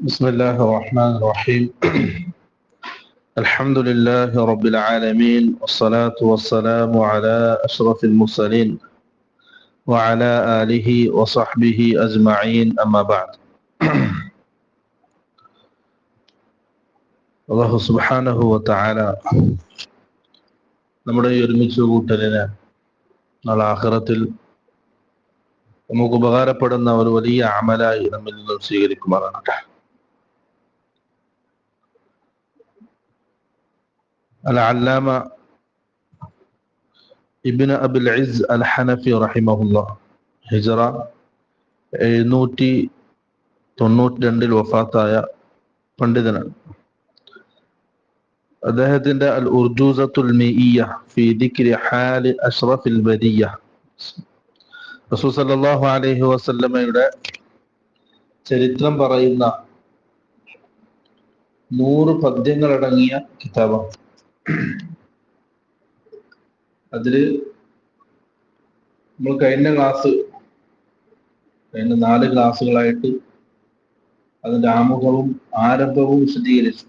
بسم الله الرحمن الرحيم الحمد لله رب العالمين والصلاة والسلام على أشرف المرسلين وعلى آله وصحبه أجمعين أما بعد അള്ളാഹു സുബാനഹു വത്താല നമ്മുടെ ഈ ഒരുമിച്ച് കൂട്ടലിന് നാളെ ആഹ്റത്തിൽ നമുക്ക് ഉപകാരപ്പെടുന്ന ഒരു വലിയ അമലായി നമ്മിൽ നിന്നും സ്വീകരിക്കുമാറാകട്ടെ അൽ-അല്ലാമ ഇബ്നു അബുൽ ഇസ് അൽ ഹനഫി റഹിമഹുല്ലാ ഹിജറ എഴുന്നൂറ്റി തൊണ്ണൂറ്റി രണ്ടിൽ വഫാത്തായ പണ്ഡിതനാണ്. അദ്ദേഹത്തിന്റെ അൽ ഉർജൂസത്തുൽ മിഇയ്യ ഫി ദിക്രി ഹാലി അഷ്റഫിൽ ബരിയ്യ റസൂൽ സല്ലല്ലാഹു അലൈഹി വസല്ലമയുടെ ചരിത്രം പറയുന്ന നൂറ് പദ്യങ്ങളടങ്ങിയ കിതാബാണ്. അതില് നമ്മൾ കഴിഞ്ഞ ക്ലാസ് കഴിഞ്ഞ നാല് ക്ലാസ്സുകളായിട്ട് അതിന്റെ ആമുഖവും ആരംഭവും വിശദീകരിച്ചു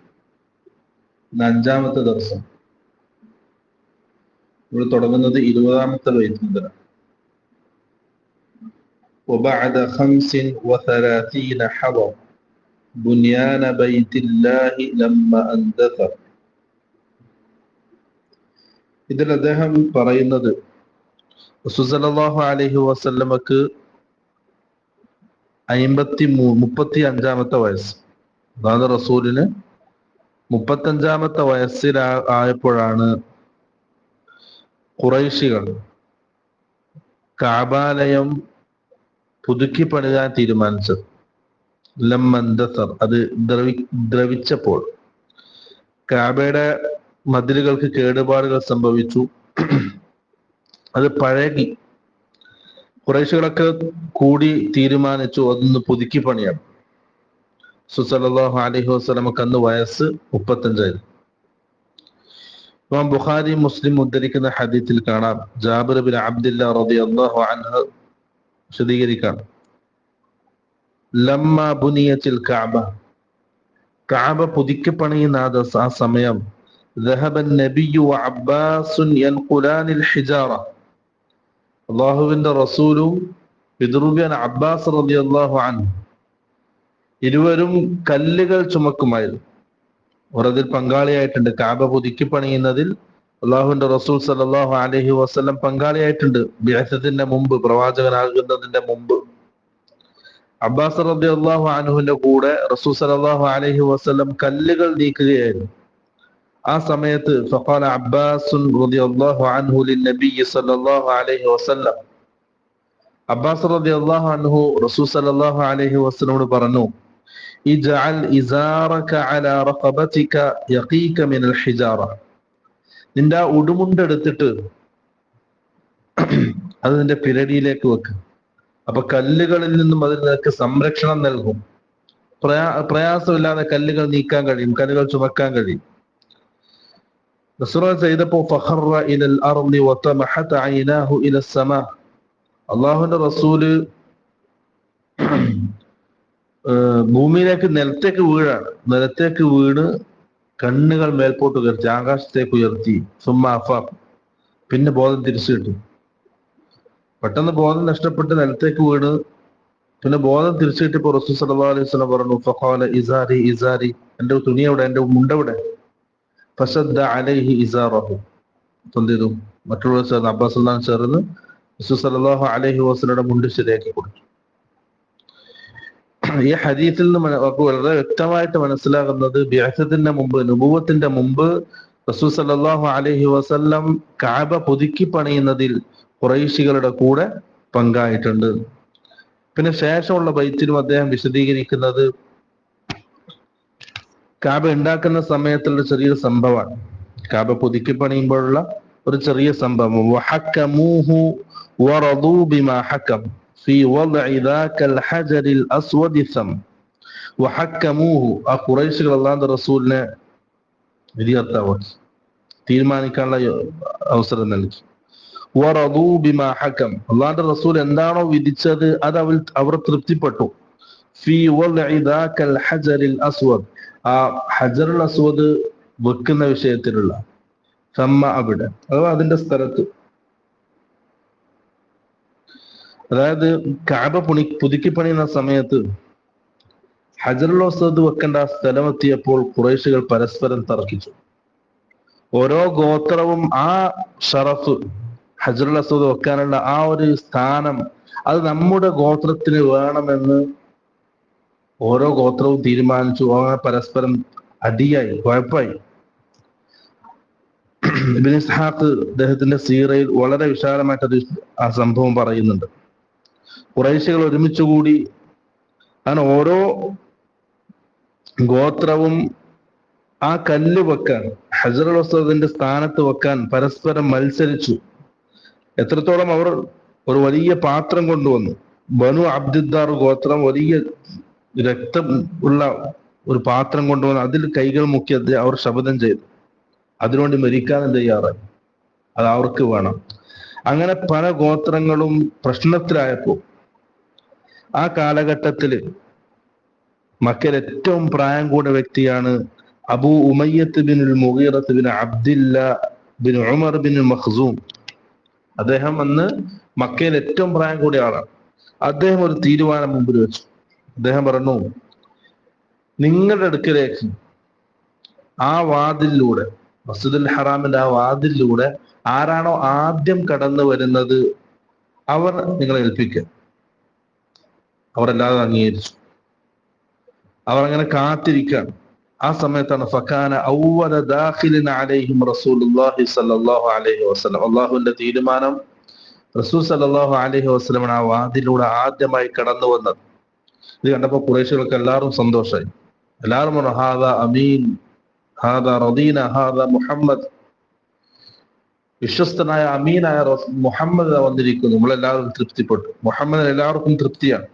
ഇന്ന് അഞ്ചാമത്തെ ദിവസം ഇവിടെ തുടങ്ങുന്നത് ഇരുപതാമത്തെ വൈദ്യുതനാണ് وبعد خمس وثلاثين حضر بنيان بيت الله لما اندثر ഇതിൽ അദ്ദേഹം പറയുന്നത് സുസലാഹു അലഹി വസല്ലമക്ക് അയിമ്പത്തി മൂ മുപ്പത്തി അഞ്ചാമത്തെ വയസ്സ്. അതായത് റസൂലിന് മുപ്പത്തഞ്ചാമത്തെ വയസ്സിൽ ആയപ്പോഴാണ് കുറൈശികൾ കാബാലയം പുതുക്കി പണിതാൻ തീരുമാനിച്ചത്. ലമ്മന്തസർ അത് ദ്രവി ദ്രവിച്ചപ്പോൾ. കാബയുടെ മതിലുകൾക്ക് കേടുപാടുകൾ സംഭവിച്ചു. അത് പഴകി കുറേശുകളൊക്കെ കൂടി തീരുമാനിച്ചു അതൊന്ന് പുതുക്കി പണിയാണ് സുസലാഹു അലഹി വസ്ലമക്ക് അന്ന് വയസ്സ് മുപ്പത്തഞ്ചായിരുന്നു ഇമാം ബുഖാരി മുസ്ലിം ഉദ്ധരിക്കുന്ന ഹദീത്തിൽ കാണാം. ജാബിർ ബിൻ അബ്ദില്ല റബി അള്ളാഹു അൻഹ വിശദീകരിക്കാം. ലമ്മ ബുനിയത്തിൽ കാബ. കാബ പുതുക്കി പണിയുന്ന ആ സമയം ذهب النبي وعباس ينقلان الحجارة അള്ളാഹുവിന്റെ റസൂലും പിതൃവ്യൻ അബ്ബാസ് റതി അള്ളാഹു അൻഹു ഇരുവരും കല്ലുകൾ ചുമക്കുമായിരുന്നു ഒരതിൽ പങ്കാളിയായിട്ടുണ്ട് കാബ പുതുക്കി പണിയുന്നതിൽ അള്ളാഹുവിന്റെ റസൂൽ സലാഹു അലഹി വസ്ലം പങ്കാളിയായിട്ടുണ്ട് ബിഹസത്തിന്റെ മുമ്പ് പ്രവാചകനാകുന്നതിന്റെ മുമ്പ് അബ്ബാസ് റബി അള്ളാഹു അനുവിന്റെ കൂടെ റസൂൽ സലാഹു അലഹി വസ്ലം കല്ലുകൾ നീക്കുകയായിരുന്നു ആ സമയത്ത് റളിയല്ലാഹു അൻഹു സല്ലല്ലാഹു അലൈഹി വസല്ലം. അബ്ബാസ് റളിയല്ലാഹു അൻഹു അലൈഹി പറഞ്ഞു ഇസാറക അലാ യഖീക മിനൽ നിന്റെ ആ ഉടുമുണ്ടെടുത്തിട്ട് അത് നിന്റെ പിരടിയിലേക്ക് വെക്ക്. അപ്പൊ കല്ലുകളിൽ നിന്നും അതിൽ നിനക്ക് സംരക്ഷണം നൽകും. പ്രയാ പ്രയാസമില്ലാതെ കല്ലുകൾ നീക്കാൻ കഴിയും കല്ലുകൾ ചുമക്കാൻ കഴിയും. റസൂൽ ചെയ്തപ്പോ ഫഹറ ഇലൽ അർളി വതമഹത ഐനാഹു ഇല സമാ അള്ളാഹുവിന്റെ റസൂൽ ഭൂമിയിലേക്ക് നിലത്തേക്ക് വീഴാണ്. നിലത്തേക്ക് വീണ് കണ്ണുകൾ മേൽപോട്ട് ഉയർത്തി ആകാശത്തേക്ക് ഉയർത്തി. സുമ്മാഫ പിന്നെ ബോധം തിരിച്ചു കിട്ടി. പെട്ടെന്ന് ബോധം നഷ്ടപ്പെട്ട് നിലത്തേക്ക് വീണ്. പിന്നെ ബോധം തിരിച്ചു കിട്ടിയപ്പോ റസൂൽ സല്ലല്ലാഹു അലൈഹി വസല്ലം പറഞ്ഞു ഫഖാല ഇസാരി ഇസാരി. എന്റെ തുണി എവിടെ? എന്റെ മുണ്ടെവിടെ ഫസദ്ദ അലൈഹി ഇസാറഹു എന്ത് ചെയ്തു? മറ്റുള്ളവർ ചേർന്ന് അബ്ബാസ് അള്ളഹാൻ ചേർന്ന് റസൂൽ സല്ലല്ലാഹു അലൈഹി വസല്ലയുടെ മുണ്ട് ശരിയാക്കി കൊടുത്തു. ഈ ഹദീത്തിൽ നിന്ന് വളരെ വ്യക്തമായിട്ട് മനസ്സിലാകുന്നത് ബിഅസത്തിന്റെ മുമ്പ് നുപൂവത്തിന്റെ മുമ്പ് റസൂൽ സല്ലല്ലാഹു അലഹി വസല്ലം കാബ പുതുക്കി പണിയുന്നതിൽ കുറൈശികളുടെ കൂടെ പങ്കായിട്ടുണ്ട്. പിന്നെ ശേഷമുള്ള ബൈത്തിലും അദ്ദേഹം വിശദീകരിക്കുന്നത് കാബ ഉണ്ടാക്കുന്ന സമയത്തുള്ള ചെറിയൊരു സംഭവമാണ്. കാബ പുതുക്കി പണിയുമ്പോഴുള്ള ഒരു ചെറിയ സംഭവം. റസൂലിനെ തീരുമാനിക്കാനുള്ള അവസരം നൽകി. അള്ളാന്റെ റസൂൽ എന്താണോ വിധിച്ചത് അത് അവൾ അവർ തൃപ്തിപ്പെട്ടു. ഫി അസ്വദ്. ആ ഹജറുൽ അസ്വദ് വെക്കുന്ന വിഷയത്തിലുള്ള സമ്മ അവിടെ അഥവാ അതിന്റെ സ്ഥലത്ത്. അതായത് കാബ പുണി പുതുക്കി പണിയുന്ന സമയത്ത് ഹജറുൽ അസ്വദ് വെക്കേണ്ട സ്ഥലം എത്തിയപ്പോൾ കുറേശികൾ പരസ്പരം തർക്കിച്ചു. ഓരോ ഗോത്രവും ആ ഷറഫ് ഹജറുൽ അസ്വദ് വെക്കാനുള്ള ആ ഒരു സ്ഥാനം അത് നമ്മുടെ ഗോത്രത്തിന് വേണമെന്ന് ഓരോ ഗോത്രവും തീരുമാനിച്ചു. അങ്ങനെ പരസ്പരം അടിയായി കുഴപ്പമായി ഇബിൻ ഇസ്ഹാഖ് അദ്ദേഹത്തിന്റെ സീറയിൽ വളരെ വിശാലമായിട്ടൊരു ആ സംഭവം പറയുന്നുണ്ട്. കുറേശ്ശികൾ ഒരുമിച്ചുകൂടി അങ്ങനെ ഓരോ ഗോത്രവും ആ കല്ല് വെക്കാൻ ഹജറുൽ ഉസ്താദിന്റെ സ്ഥാനത്ത് വെക്കാൻ പരസ്പരം മത്സരിച്ചു. എത്രത്തോളം അവർ ഒരു വലിയ പാത്രം കൊണ്ടുവന്നു. ബനു അബ്ദിദ്ദാർ ഗോത്രം വലിയ രക്തം ഉള്ള ഒരു പാത്രം കൊണ്ടുവന്ന് അതിൽ കൈകൾ മുക്കി അവർ ശപഥം ചെയ്തു. അതിനുവേണ്ടി മരിക്കാനും തയ്യാറായി അത് അവർക്ക് വേണം. അങ്ങനെ പല ഗോത്രങ്ങളും പ്രശ്നത്തിലായപ്പോ ആ കാലഘട്ടത്തിൽ മക്കയിൽ ഏറ്റവും പ്രായം കൂടിയ വ്യക്തിയാണ് Abu ഉമയ്യത്ത് bin മുഗീറത്ത് bin Abdillah bin Umar ബിൻ മഖ്സൂം. അദ്ദേഹം അന്ന് മക്കയിൽ ഏറ്റവും പ്രായം കൂടിയ ആളാണ്. അദ്ദേഹം ഒരു തീരുമാനം മുമ്പിൽ വെച്ചു. അദ്ദേഹം പറഞ്ഞു നിങ്ങളുടെ അടുക്കലേക്ക് ആ വാതിലിലൂടെ മസ്ജിദുൽ ഹറാമിന്റെ ആ വാതിലിലൂടെ ആരാണോ ആദ്യം കടന്നു വരുന്നത് അവർ നിങ്ങളെ ഏൽപ്പിക്കുക. അവരല്ലാതെ അംഗീകരിച്ചു. അവർ അങ്ങനെ കാത്തിരിക്കുകയാണ്. ആ സമയത്താണ് ഫക്കാന ഔവല ദാഖിലിൻ അലൈഹിം റസൂലുള്ളാഹി സ്വല്ലല്ലാഹു അലൈഹി വസല്ലം. അള്ളാഹുവിന്റെ തീരുമാനം റസൂൽ സല്ലല്ലാഹു അലൈഹി വസല്ലം ആ വാതിലൂടെ ആദ്യമായി കടന്നു വന്നത്. ഇത് കണ്ടപ്പോൾ കുറേശികൾക്ക് എല്ലാവരും സന്തോഷമായി എല്ലാവരും പറഞ്ഞു ഹാദ അമീൻ ഹാദ റദീന ഹാദ മുഹമ്മദ്. വിശ്വസ്തനായ അമീനായ മുഹമ്മദ് വന്നിരിക്കുന്നു. നമ്മളെല്ലാവരും തൃപ്തിപ്പെട്ടു. മുഹമ്മദ് എല്ലാവർക്കും തൃപ്തിയാണ്.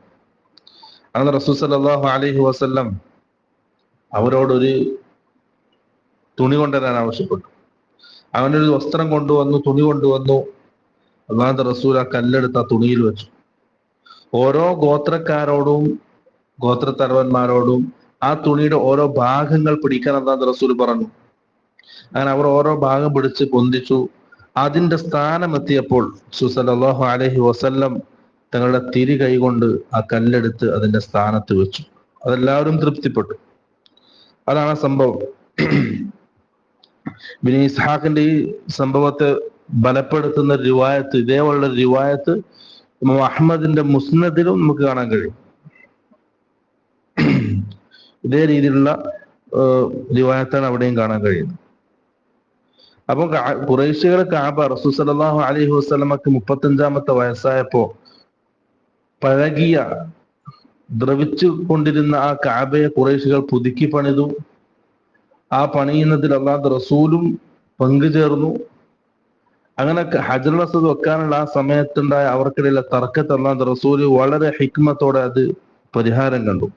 അങ്ങനെ റസൂൽ സല്ലല്ലാഹു അലൈഹി വസല്ലം അവരോടൊരു തുണി കൊണ്ടുവരാൻ ആവശ്യപ്പെട്ടു. അവനൊരു വസ്ത്രം കൊണ്ടുവന്നു തുണി കൊണ്ടുവന്നു. അള്ളാഹ് റസൂൽ ആ കല്ലെടുത്ത് ആ തുണിയിൽ വെച്ചു. ഓരോ ഗോത്രക്കാരോടും ഗോത്രത്തലവന്മാരോടും ആ തുണിയുടെ ഓരോ ഭാഗങ്ങൾ പിടിക്കാൻ അള്ളാഹുന്റെ റസൂൽ പറഞ്ഞു. അങ്ങനെ അവർ ഓരോ ഭാഗം പിടിച്ച് പൊന്തിച്ചു. അതിന്റെ സ്ഥാനമെത്തിയപ്പോൾ സുസലാഹു അലഹി വസല്ലം തങ്ങളുടെ തിരി കൈകൊണ്ട് ആ കല്ലെടുത്ത് അതിന്റെ സ്ഥാനത്ത് വെച്ചു. അതെല്ലാവരും തൃപ്തിപ്പെട്ടു. അതാണ് സംഭവം. പിന്നെ ഇസ്ഹാഖിന്റെ ഈ സംഭവത്തെ ബലപ്പെടുത്തുന്ന റിവായത്ത് ഇതേപോലുള്ള റിവായത്ത് അഹമ്മദിന്റെ മുസ്നദിലും നമുക്ക് കാണാൻ കഴിയും. ഇതേ രീതിയിലുള്ള റിവായത്താണ് അവിടെയും കാണാൻ കഴിയുന്നത്. അപ്പം കുറേശികൾ കാബ റസൂൽ സല്ലല്ലാഹു അലൈഹി വസല്ലമക്ക് മുപ്പത്തഞ്ചാമത്തെ വയസ്സായപ്പോ പഴകിയ ദ്രവിച്ചു കൊണ്ടിരുന്ന ആ കാബയെ കുറേശികൾ പുതുക്കി പണിതു. ആ പണിയുന്നതിൽ അള്ളാഹ് റസൂലും പങ്കുചേർന്നു അങ്ങനെ ഹജർ വെക്കാനുള്ള ആ സമയത്തുണ്ടായ അവർക്കിടയിലെ തർക്കത്തെ അള്ളാഹ് റസൂൽ വളരെ ഹിക്മത്തോടെ അത് പരിഹാരം കണ്ടു.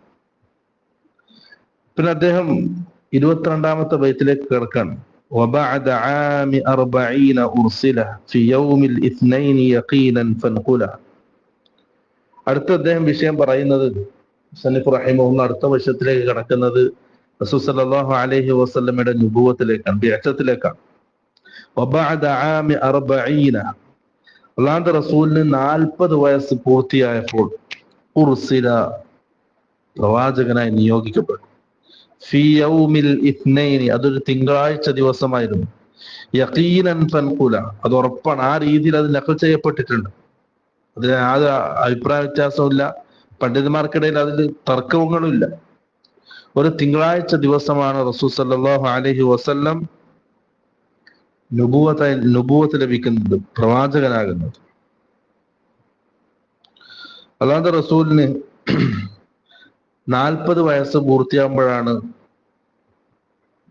പിന്നെ അദ്ദേഹം ഇരുപത്തിരണ്ടാമത്തെ ബൈത്തിലേക്ക് കിടക്കാണ് وبعد عام أربعين أرسله في يوم الاثنين يقينا فانقله അടുത്ത അദ്ദേഹം വിഷയം പറയുന്നത് സന്നിഫ് റഹിമുള്ള അടുത്ത വർഷത്തിലേക്ക് കടക്കുന്നത് റസൂസല്ലാഹു അലൈഹി വസല്ലമയുടെ നുപൂവത്തിലേക്കാണ് ബിഅച്ചത്തിലേക്കാണ് അള്ളാന്റെ റസൂലിന് നാൽപ്പത് വയസ്സ് പൂർത്തിയായപ്പോൾ ഉർസില പ്രവാചകനായി നിയോഗിക്കപ്പെട്ടു അതൊരു തിങ്കളാഴ്ച ദിവസമായിരുന്നു. യഖീനൻ ഫൻകുല അത് ഉറപ്പാണ്. ആ രീതിയിൽ അത് നക്കൽ ചെയ്യപ്പെട്ടിട്ടുണ്ട്. അതിന് ആ അഭിപ്രായ വ്യത്യാസമില്ല പണ്ഡിതന്മാർക്കിടയിൽ അതിൽ തർക്കവുമില്ല. ഒരു തിങ്കളാഴ്ച ദിവസമാണ് റസൂ സല്ലാഹു അലഹി വസല്ലം നുബുവത്ത നുബുവത്ത് ലഭിക്കുന്നത് പ്രവാചകനാകുന്നത്. അല്ലാതെ റസൂലിന് നാൽപ്പത് വയസ്സ് പൂർത്തിയാകുമ്പോഴാണ്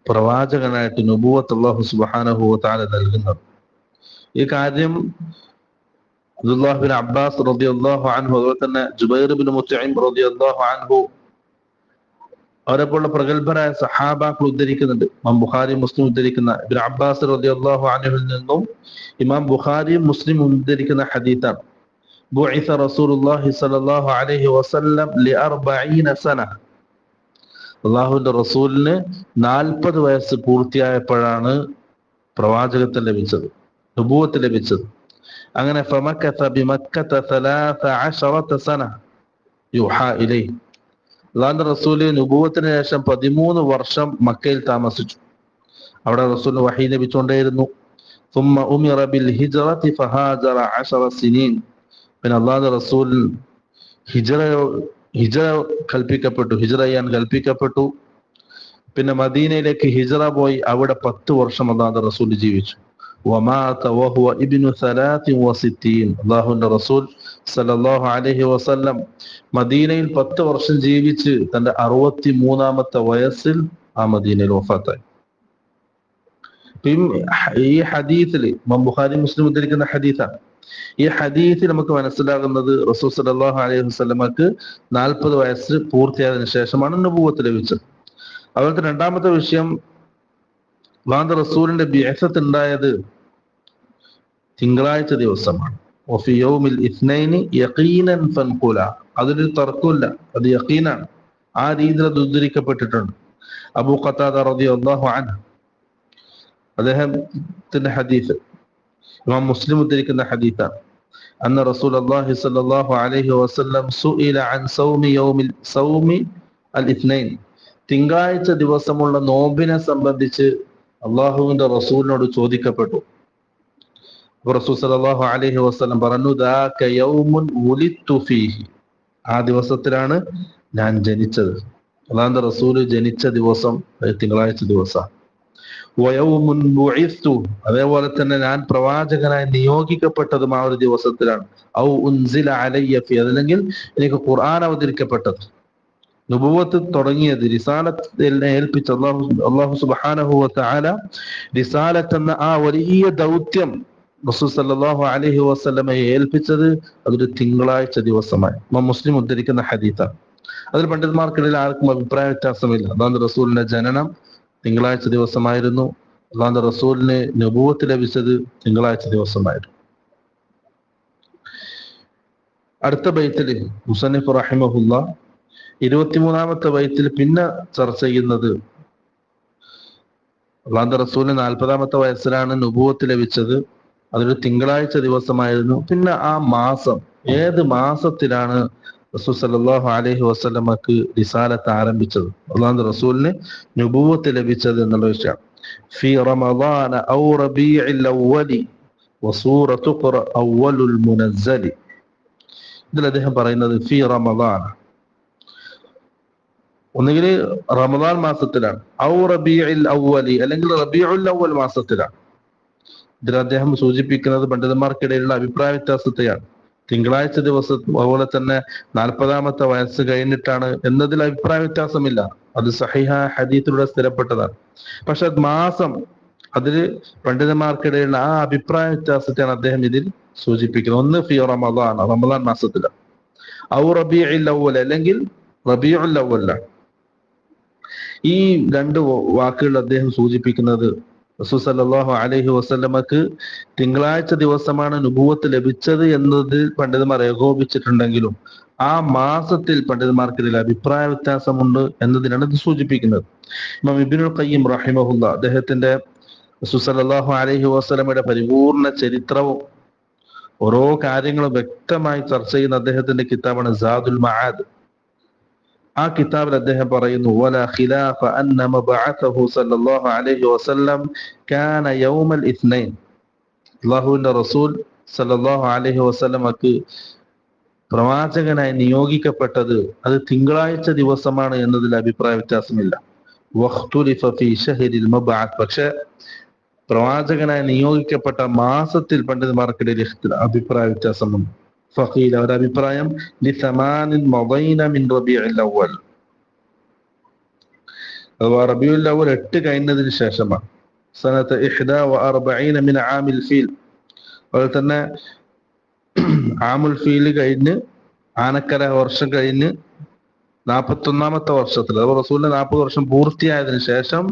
പ്രവാചകനായിട്ട് നുബുവത്ത് അള്ളാഹു സുബാനഹു താല നൽകുന്നത്. ഈ കാര്യം അബ്ദുല്ലാഹിബിൻ അബ്ബാസ് റബി അള്ളാഹു അൻഹു അതുപോലെ തന്നെ ജുബൈർ ബിൻ മുത്തൈം റബി അള്ളാഹു അൻഹു അവരെ പോലുള്ള പ്രഗത്ഭരായ സഹാബാക്കൾ ഉദ്ധരിക്കുന്നുണ്ട്. ഇമാം ബുഖാരി മുസ്ലിം ഉദ്ധരിക്കുന്ന ഇബിൻ അബ്ബാസ് റബി അള്ളാഹു നിന്നും ഇമാം ബുഖാരിയും മുസ്ലിം ഉദ്ധരിക്കുന്ന ഹദീത്താണ് بعث رسول الله صلى الله عليه وسلم لأربعين سنة അള്ളാഹുവിന്റെ റസൂലിന് നാൽപ്പത് വയസ്സ് പൂർത്തിയായപ്പോഴാണ് പ്രവാചകത്വം ലഭിച്ചത് നുബൂവത്ത് ലഭിച്ചത് അങ്ങനെ ഫമക്കത ബിമക്കത ثلاث عشرة سنة യുഹാ ഇലൈ അള്ളാഹിന്റെ റസൂല് നുബൂവത്തിന് ശേഷം പതിമൂന്ന് വർഷം മക്കയിൽ താമസിച്ചു അവിടെ റസൂൽ വഹി ലഭിച്ചുകൊണ്ടേയിരുന്നു ثم أمر بالهجرة فهاجر عشر سنين പിന്നെ അള്ളാഹു റസൂൽ ഹിജറ ഹിജറ കൽപ്പിക്കപ്പെട്ടു ഹിജറ ചെയ്യാൻ കൽപ്പിക്കപ്പെട്ടു. പിന്നെ മദീനയിലേക്ക് ഹിജറ പോയി അവിടെ പത്ത് വർഷം അള്ളാഹു റസൂൽ ജീവിച്ചു. വസിത്തീൻ റസൂൽ സല്ലല്ലാഹു അലൈഹി വസല്ലം മദീനയിൽ പത്ത് വർഷം ജീവിച്ച് തന്റെ അറുപത്തി മൂന്നാമത്തെ വയസ്സിൽ ആ മദീനയിൽ വഫാത്തായി. ഈ ഹദീസിൽ ബുഖാരി മുസ്ലിം ഉദ്ധരിക്കുന്ന ഹദീസാണ്. ഈ ഹദീത്തിൽ നമുക്ക് മനസ്സിലാകുന്നത് റസൂൽ സല്ലല്ലാഹു അലൈഹി വസ്ലമക്ക് നാൽപ്പത് വയസ്സ് പൂർത്തിയായതിനു ശേഷമാണ് അനുഭവത്ത് ലഭിച്ചത്. അതുപോലത്തെ രണ്ടാമത്തെ വിഷയം വാന്ത റസൂലിന്റെ ബിഅസത്ത് ഉണ്ടായത് തിങ്കളാഴ്ച ദിവസമാണ്. അതൊരു തർക്കമില്ല അത് യക്കീനാണ് ആ രീതിയിൽ അത് ഉദ്ധരിക്കപ്പെട്ടിട്ടുണ്ട്. അബു ഖത്താദ റളിയല്ലാഹു അൻഹു. അദ്ദേഹത്തിന്റെ ഹദീസ്. ഇമാം മുസ്ലിം ഉദ്ധരിക്കുന്ന ഹദീത്താണ്. അന്ന് റസൂൽ അള്ളാഹി സല്ലല്ലാഹു അലഹി വസ്ലം സുഇല അൻ സൗമി യൗമിൽ സൗമി അൽ ഇത്നൈൻ തിങ്കളാഴ്ച ദിവസമുള്ള നോമ്പിനെ സംബന്ധിച്ച് അള്ളാഹുവിന്റെ റസൂലിനോട് ചോദിക്കപ്പെട്ടു. അപ്പൊ റസൂൽ സലാഹു അലഹി വസ്ലം പറഞ്ഞു ഫീഹി. ആ ദിവസത്തിലാണ് ഞാൻ ജനിച്ചത്. അള്ളാഹിന്റെ റസൂൽ ജനിച്ച ദിവസം തിങ്കളാഴ്ച ദിവസമാണ്. വയവുമുൻ ബുഇസ്തു. അതേപോലെ തന്നെ ഞാൻ പ്രവാചകനായി നിയോഗിക്കപ്പെട്ടതും ആ ഒരു ദിവസത്തിലാണ്. ഔ ഉൻസില അലയ്യ ഫി അതല്ലെങ്കിൽ എനിക്ക് ഖുർആൻ അവതരിക്കപ്പെട്ടത്. നുപുവത്ത് തുടങ്ങിയത് റിസാലത്ത് ഏൽപ്പിച്ച അള്ളാഹു അള്ളാഹു റിസാലത്ത് എന്ന ആ വലിയ ദൗത്യം റസൂൽ അലൈഹി വസല്ലമയെ ഏൽപ്പിച്ചത് അതൊരു തിങ്കളാഴ്ച ദിവസമായി. മുസ്ലിം ഉദ്ധരിക്കുന്ന ഹദീത്താണ്. അതിൽ പണ്ഡിതന്മാർക്കിടയിൽ ആർക്കും അഭിപ്രായ വ്യത്യാസമില്ല. അതാണ് റസൂലിന്റെ ജനനം. തിങ്കളാഴ്ച ദിവസമായിരുന്നു. അള്ളാന്റെ റസൂലിന് നബൂവത്ത് ലഭിച്ചത് തിങ്കളാഴ്ച ദിവസമായിരുന്നു. അടുത്ത ബൈത്തിൽ മുസന്നിഫ് റഹിമഹുല്ല ഇരുപത്തിമൂന്നാമത്തെ വയത്തിൽ പിന്നെ ചർച്ച ചെയ്യുന്നത് അള്ളാന്റെ റസൂലിന് നാൽപ്പതാമത്തെ വയസ്സിലാണ് നുപൂവത്ത് ലഭിച്ചത്. അതൊരു തിങ്കളാഴ്ച ദിവസമായിരുന്നു. പിന്നെ ആ മാസം ഏത് മാസത്തിലാണ് റസൂൽ സല്ലല്ലാഹു അലൈഹി വസല്ലമക്ക് റിസാലത്ത് ആരംഭിച്ചത്. അള്ളാഹു റസൂലിന് നുപൂവത്ത് ലഭിച്ചത് എന്നുള്ള വിഷയം. ഫി റമദാന ഔ റബീഇൽ അവ്വലി വസൂറത്തു ഖുറ അവ്വലുൽ മുനസ്സലി. ഇതിൽ അദ്ദേഹം പറയുന്നത് ഫി റമദാന. ഒന്നുകിൽ റമദാൻ മാസത്തിലാണ്. ഔ റബീഇൽ അവ്വലി അല്ലെങ്കിൽ റബീഉൽ അവ്വൽ മാസത്തിലാണ്. ഇതിൽ അദ്ദേഹം സൂചിപ്പിക്കുന്നത് പണ്ഡിതന്മാർക്കിടയിലുള്ള അഭിപ്രായ വ്യത്യാസത്തെയാണ്. തിങ്കളാഴ്ച ദിവസം അതുപോലെ തന്നെ നാൽപ്പതാമത്തെ വയസ്സ് കഴിഞ്ഞിട്ടാണ് എന്നതിൽ അഭിപ്രായ വ്യത്യാസമില്ല. അത് സഹിഹ ഹദീത്തിലൂടെ സ്ഥിരപ്പെട്ടതാണ്. പക്ഷെ മാസം അതിൽ പണ്ഡിതന്മാർക്കിടയിലുള്ള ആ അഭിപ്രായ വ്യത്യാസത്തെയാണ് അദ്ദേഹം ഇതിൽ സൂചിപ്പിക്കുന്നത്. ഒന്ന് ഫിയോ റമദാൻ റമദാൻ മാസത്തിലാണ് ഔ റബീഉൽ അവ്വൽ അല്ലെങ്കിൽ റബീഉൽ അവ്വലാണ് ഈ രണ്ട് വാക്കുകൾ അദ്ദേഹം സൂചിപ്പിക്കുന്നത് റസൂൽ സല്ലല്ലാഹു അലൈഹി വസല്ലമക്ക് തിങ്കളാഴ്ച ദിവസമാണ് അനുഭവത്ത് ലഭിച്ചത് എന്നതിൽ പണ്ഡിതന്മാർ ഏകോപിച്ചിട്ടുണ്ടെങ്കിലും ആ മാസത്തിൽ പണ്ഡിതന്മാർക്കിടയിൽ അഭിപ്രായ വ്യത്യാസമുണ്ട് എന്നതിനാണ് ഇത് സൂചിപ്പിക്കുന്നത്. ഇമാം ഇബ്നുൽ ഖയ്യിം റഹിമഹുല്ല അദ്ദേഹത്തിന്റെ റസൂൽ അലഹി വസ്ലമയുടെ പരിപൂർണ ചരിത്രവും ഓരോ കാര്യങ്ങളും വ്യക്തമായി ചർച്ച ചെയ്യുന്ന അദ്ദേഹത്തിന്റെ കിതാബാണ് സാദുൽ മആദ്. ആ കിതാബിൽ അദ്ദേഹം പറയുന്നു വല ഖിലാഫ അന്ന മബഅതഹു സല്ലല്ലാഹു അലൈഹി വസല്ലം കാന യൗമൽ ഇത്നൈൻ. അല്ലാഹുവിന്റെ റസൂൽ സല്ലല്ലാഹു അലൈഹി വസല്ലമക്ക് പ്രവാചകനായി നിയോഗിക്കപ്പെട്ടത് അത് തിങ്കളാഴ്ച ദിവസമാണ് എന്നതിൽ അഭിപ്രായ വ്യത്യാസമില്ല. പക്ഷേ പ്രവാചകനായി നിയോഗിക്കപ്പെട്ട മാസത്തിൽ പണ്ഡിതന്മാർക്കിടയിൽ അഭിപ്രായ വ്യത്യാസമുണ്ട്. ഫഖീൽ അവരുടെ അഭിപ്രായം ربيع അവ്വൽ എട്ട് കഴിഞ്ഞതിന് ശേഷമാണ്. സനത്ത് ഇഹ്ദ അർബഈന മിൻ ആമിൽ ഫീൽ. അതുപോലെ തന്നെ ആമുൽ ഫീൽ കഴിഞ്ഞ് ആനക്കര വർഷം കഴിഞ്ഞ് നാൽപ്പത്തൊന്നാമത്തെ വർഷത്തിൽ അഥവാ റസൂലിന്റെ നാൽപ്പത് വർഷം പൂർത്തിയായതിനു ശേഷം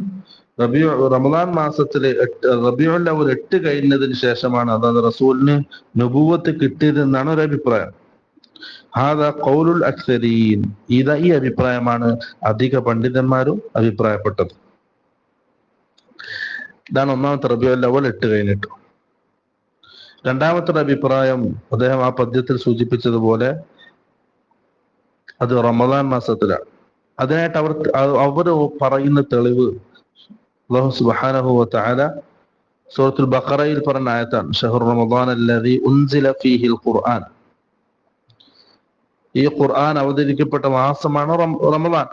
റബിയു റമദാൻ മാസത്തിൽ എട്ട് റബിയുൽ അവൽ എട്ട് കഴിഞ്ഞതിന് ശേഷമാണ് അതായത് റസൂലിന് നബൂവത്ത് കിട്ടിയതെന്നാണ് ഒരു അഭിപ്രായം. ഹാദ കൗലുൽ അക്സരീൻ. ഇത ഈ അഭിപ്രായമാണ് അധിക പണ്ഡിതന്മാരും അഭിപ്രായപ്പെട്ടത്. ഇതാണ് ഒന്നാമത്തെ റബിയുൽ അവൽ എട്ട് കഴിഞ്ഞിട്ട്. രണ്ടാമത്തെ അഭിപ്രായം അദ്ദേഹം ആ പദ്യത്തിൽ സൂചിപ്പിച്ചതുപോലെ അത് റമദാൻ മാസത്തിലാണ്. അതിനായിട്ട് അവർ അവർ പറയുന്ന തെളിവ് അള്ളാഹു സുബ്ഹാനഹു വതആല സൂറത്തുൽ ബഖറയിൽ പറഞ്ഞ ആയത്താണ്. ഷഹർ റമദാൻ അല്ലദീ ഉൻസില ഫീഹിൽ ഖുർആൻ. ഈ ഖുർആൻ അവതരിക്കപ്പെട്ട മാസമാണ് റമദാൻ.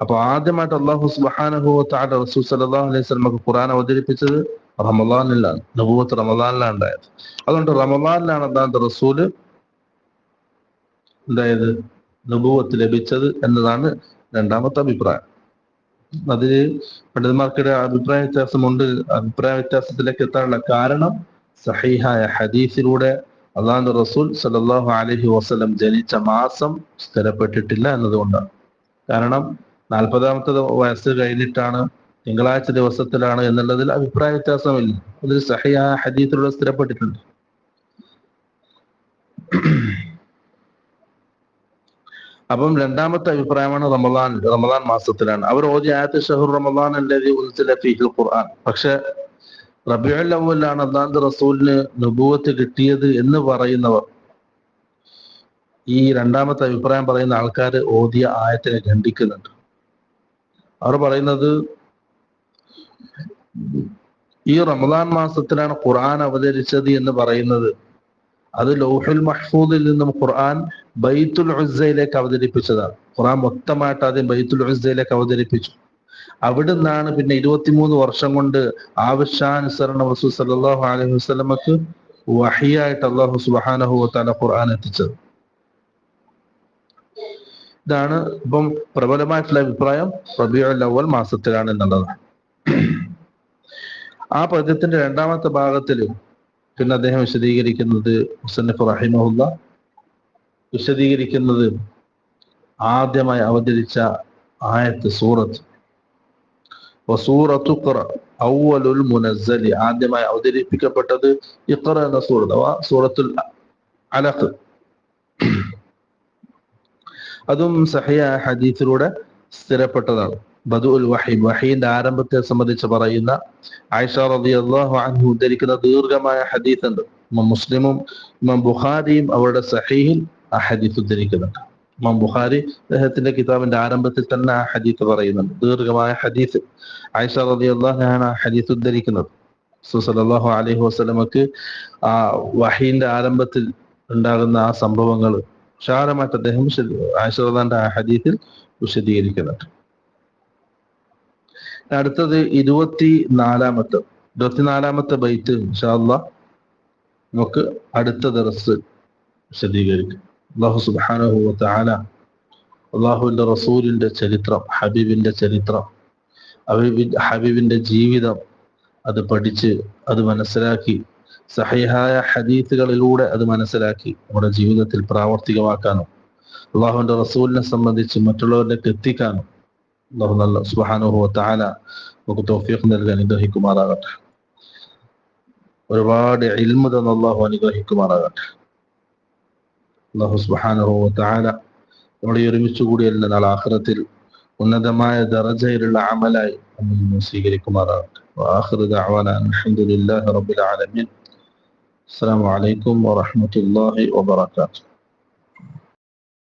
അപ്പൊ ആദ്യമായിട്ട് അള്ളാഹു സുബ്ഹാനഹു വതആല റസൂൽ സല്ലല്ലാഹു അലൈഹി വസല്ലമക്ക് ഖുർആൻ അവതരിപ്പിച്ചത് റമദാനിലാണ് നബുവത്ത് റമദാനിലാണ് ഉണ്ടായത്. അതുകൊണ്ട് റമദാനിലാണ് അതായത് റസൂൽ എന്തായത്? നബൂവത്ത് ലഭിച്ചത് എന്നതാണ് രണ്ടാമത്തെ അഭിപ്രായം. അതിൽ പണ്ഡിതന്മാർക്കിടെ അഭിപ്രായ വ്യത്യാസമുണ്ട്. അഭിപ്രായ വ്യത്യാസത്തിലേക്ക് എത്താനുള്ള കാരണം സഹീഹായ ഹദീസിലൂടെ അള്ളാഹു റസൂൽ സല്ലല്ലാഹു അലഹി വസ്ലം ജനിച്ച മാസം സ്ഥിരപ്പെട്ടിട്ടില്ല എന്നതുകൊണ്ടാണ്. കാരണം നാൽപ്പതാമത്തെ വയസ്സ് കഴിഞ്ഞിട്ടാണ് തിങ്കളാഴ്ച ദിവസത്തിലാണ് എന്നുള്ളതിൽ അഭിപ്രായ വ്യത്യാസമില്ല. അതിൽ സഹിയായ ഹദീസിലൂടെ സ്ഥിരപ്പെട്ടിട്ടുണ്ട്. അപ്പം രണ്ടാമത്തെ അഭിപ്രായമാണ് റമദാൻ റമദാൻ മാസത്തിലാണ്. അവർ ഓജി ആയത്ത് ഷഹുർ റമദാൻ ഫീഹിൽ ഖുർആൻ. പക്ഷെ റബിയുൽ അവലാണ് റസൂലിന് നുബൂവത്ത് കിട്ടിയത് എന്ന് പറയുന്നവർ. ഈ രണ്ടാമത്തെ അഭിപ്രായം പറയുന്ന ആൾക്കാർ ഓതിയ ആയത്തിനെ ഖണ്ഡിക്കുന്നുണ്ട്. അവർ പറയുന്നത് ഈ റമദാൻ മാസത്തിലാണ് ഖുർആൻ അവതരിച്ചത് എന്ന് പറയുന്നത്. അത് ലോഹുൽ മഹ്ഫൂദിൽ നിന്നും ഖുർആൻ ബൈത്തുൽ ഉസ്സയിലേക്ക് അവതരിപ്പിച്ചതാണ്. ഖുർആൻ മൊത്തമായിട്ട് ആദ്യം ബൈത്തുൽ ഉസ്സയിലേക്ക് അവതരിപ്പിച്ചു. അവിടുന്നാണ് പിന്നെ ഇരുപത്തിമൂന്ന് വർഷം കൊണ്ട് ആവശ്യാനുസരണം വസു സല്ലല്ലാഹു അലൈഹി വസ്ലമക്ക് വഹിയായിട്ട് അള്ളാഹു സുബാനഹു താല ഖുർആൻ എത്തിച്ചത്. ഇതാണ് ഇപ്പം പ്രബലമായിട്ടുള്ള അഭിപ്രായം റബിയുൽ അവൽ മാസത്തിലാണ് എന്നുള്ളതാണ് ആ പദ്യത്തിന്റെ രണ്ടാമത്തെ ഭാഗത്തിൽ പിന്നെ അദ്ദേഹം വിശദീകരിക്കുന്നത് മുസന്നഫ് റഹിമഹുല്ല. വിശദീകരിക്കുന്നത് ആദ്യമായി അവതരിച്ച ആയത്ത് സൂറത്ത്. വസൂറത്തു ഔവലുൽ മുനസ്സലി. ആദ്യമായി അവതരിപ്പിക്കപ്പെട്ടത് ഇഖറ എന്ന സൂറത്ത് അഥവാ സൂറത്തുൽ അലഖ്. അതും സഹിയ ഹദീസിലൂടെ സ്ഥിരപ്പെട്ടതാണ്. ബദുൽ വഹീം. വഹീന്റെ ആരംഭത്തെ സംബന്ധിച്ച് പറയുന്ന ആയിഷ റളിയല്ലാഹു അൻഹു ഉദ്ധരിക്കുന്ന ദീർഘമായ ഹദീസ് ഉണ്ട് ഇമാം മുസ്ലിമും ഇമാം ബുഖാരിയും അവരുടെ സഹീഹിൽ ആ ഹദീസ് ഉദ്ധരിക്കുന്നുണ്ട്. ഇമാം ബുഖാരി അദ്ദേഹത്തിന്റെ കിതാബിന്റെ ആരംഭത്തിൽ തന്നെ ആ ഹദീസ് പറയുന്നുണ്ട്. ദീർഘമായ ഹദീസ് ആയിഷ റളിയല്ലാഹു അൻഹ ആ ഹദീസ് ഉദ്ധരിക്കുന്നത്. സല്ലല്ലാഹു അലൈഹി വസല്ലമക്ക് ആ വഹീന്റെ ആരംഭത്തിൽ ഉണ്ടാകുന്ന ആ സംഭവങ്ങൾ വിശാലമായിട്ട് അദ്ദേഹം ആയിഷ റളിയല്ലാഹുവിന്റെ ആ ഹദീസിൽ വിശദീകരിക്കുന്നുണ്ട്. അടുത്തത് ഇരുപത്തി നാലാമത്തെ ഇരുപത്തിനാലാമത്തെ ബൈറ്റ് ഇൻഷാല്ല നമുക്ക് അടുത്ത ദർസ് വിശദീകരിക്കും. അള്ളാഹു സുബാനഹു താല അള്ളാഹുവിന്റെ റസൂലിന്റെ ചരിത്രം ഹബീബിന്റെ ചരിത്രം ഹബീബി ഹബീബിന്റെ ജീവിതം അത് പഠിച്ച് അത് മനസ്സിലാക്കി സഹിഹായ ഹദീത്തുകളിലൂടെ അത് മനസ്സിലാക്കി നമ്മുടെ ജീവിതത്തിൽ പ്രാവർത്തികമാക്കാനും അള്ളാഹുവിന്റെ റസൂലിനെ സംബന്ധിച്ച് മറ്റുള്ളവരിലേക്ക് എത്തിക്കാനും അള്ളാഹു നല്ല സുഹാനുഹോ താല നമുക്ക് തോഫീഖ് നൽകി അനുഗ്രഹിക്കുമാറാകട്ടെ ഒരുപാട് ഇൽമ തന്ന അള്ളാഹു അനുഗ്രഹിക്കുമാറാകട്ടെ അള്ളാഹു സുഹാനുഹോ താല നമ്മളെ ഒരുമിച്ച് കൂടിയല്ല നാളെ ആഹ്റത്തിൽ ഉന്നതമായ ദറജയിലുള്ള അമലായി നമ്മൾ സ്വീകരിക്കുമാറാകട്ടെ അലഹമുല്ലാ റബുലാലമീൻ അസ്സാം വലൈക്കും വാഹമത്തല്ലാഹി വാത്തു